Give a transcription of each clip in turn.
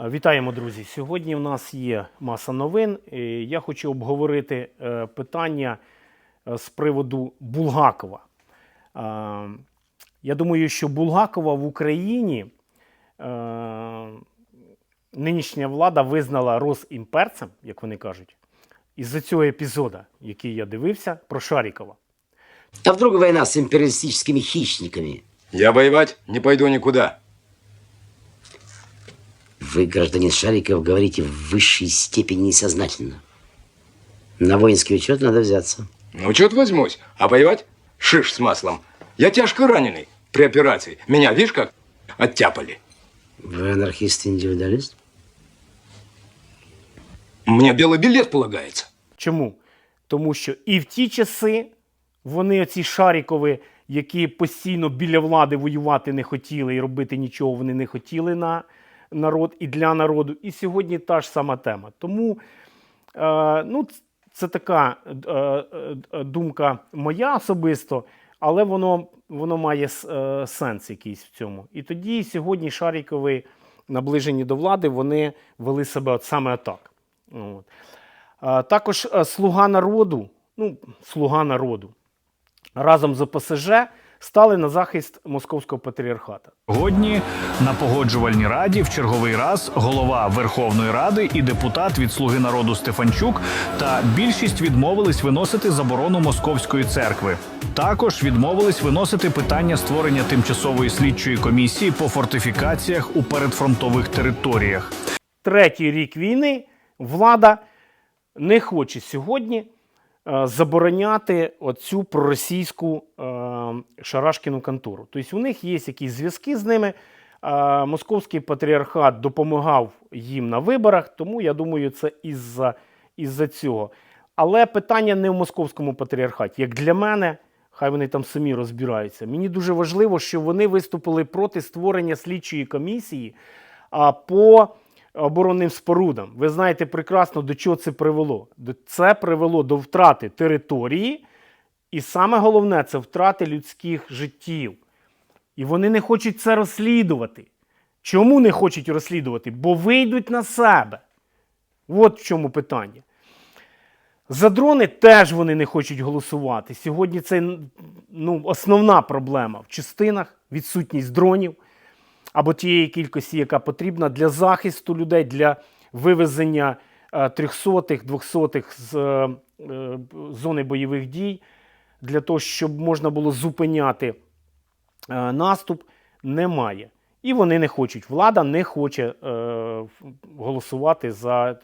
Е, Вітаємо, друзі! Сьогодні в нас є маса новин. Я хочу обговорити е, питання е, з приводу Булгакова. Е, Я думаю, що Булгакова в Україні е, нинішня влада визнала Росімперцем, як вони кажуть, із-за цього епізоду, який я дивився, про Шарікова. А вдруг война с империалистическими хищниками? Я воевать не пойду никуда. Вы, гражданин Шариков, говорите в высшей степени несознательно. На воинский учет надо взяться. Ну, учет возьмусь, а воевать шиш с маслом. Я тяжко раненый при операции. Меня, видишь, как оттяпали. Вы анархист-индивидуалист? Мне белый билет полагается. Чому? Тому що і в ті часи вони, оці шарікові, які постійно біля влади воювати не хотіли і робити нічого вони не хотіли на народ і для народу. І сьогодні та ж сама тема. Тому е, ну, це така е, е, е, думка моя особисто, але воно, воно має е, сенс якийсь в цьому. І тоді сьогодні шарікові, наближені до влади, вони вели себе от саме так. От. А, Також е, слуга народу, ну, слуга народу разом з ОПСЖ стали на захист московського патріархата. Сьогодні на погоджувальній раді в черговий раз голова Верховної Ради і депутат від Слуги народу Стефанчук та більшість відмовились виносити заборону московської церкви. Також відмовились виносити питання створення тимчасової слідчої комісії по фортифікаціях у передфронтових територіях. Третій рік війни влада не хоче сьогодні забороняти оцю проросійську е, шарашкіну контору. Тобто у них є якісь зв'язки з ними. Е, Московський патріархат допомагав їм на виборах, тому я думаю, це із-за із цього. Але питання не в московському патріархаті. Як для мене, хай вони там самі розбираються. Мені дуже важливо, що вони виступили проти створення слідчої комісії по оборонним спорудам. Ви знаєте прекрасно, до чого це привело. Це привело до втрати території, і саме головне це втрати людських життів. І вони не хочуть це розслідувати. Чому не хочуть розслідувати? Бо вийдуть на себе. От в чому питання. За дрони теж вони не хочуть голосувати. Сьогодні це ну, основна проблема в частинах відсутність дронів або тієї кількості, яка потрібна для захисту людей, для вивезення е, трьохсотих, двохсотих з е, е, зони бойових дій, для того, щоб можна було зупиняти наступ, немає. І вони не хочуть. Влада не хоче голосувати за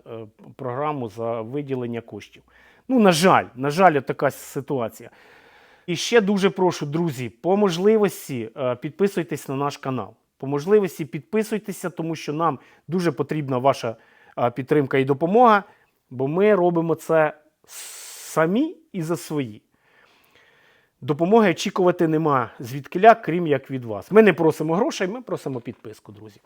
програму за виділення коштів. Ну, на жаль, на жаль, така ситуація. І ще дуже прошу, друзі, по можливості підписуйтесь на наш канал. По можливості підписуйтеся, тому що нам дуже потрібна ваша підтримка і допомога, бо ми робимо це самі і за свої. Допомоги очікувати нема звідкиля, крім як від вас. Ми не просимо грошей, ми просимо підписку, друзі.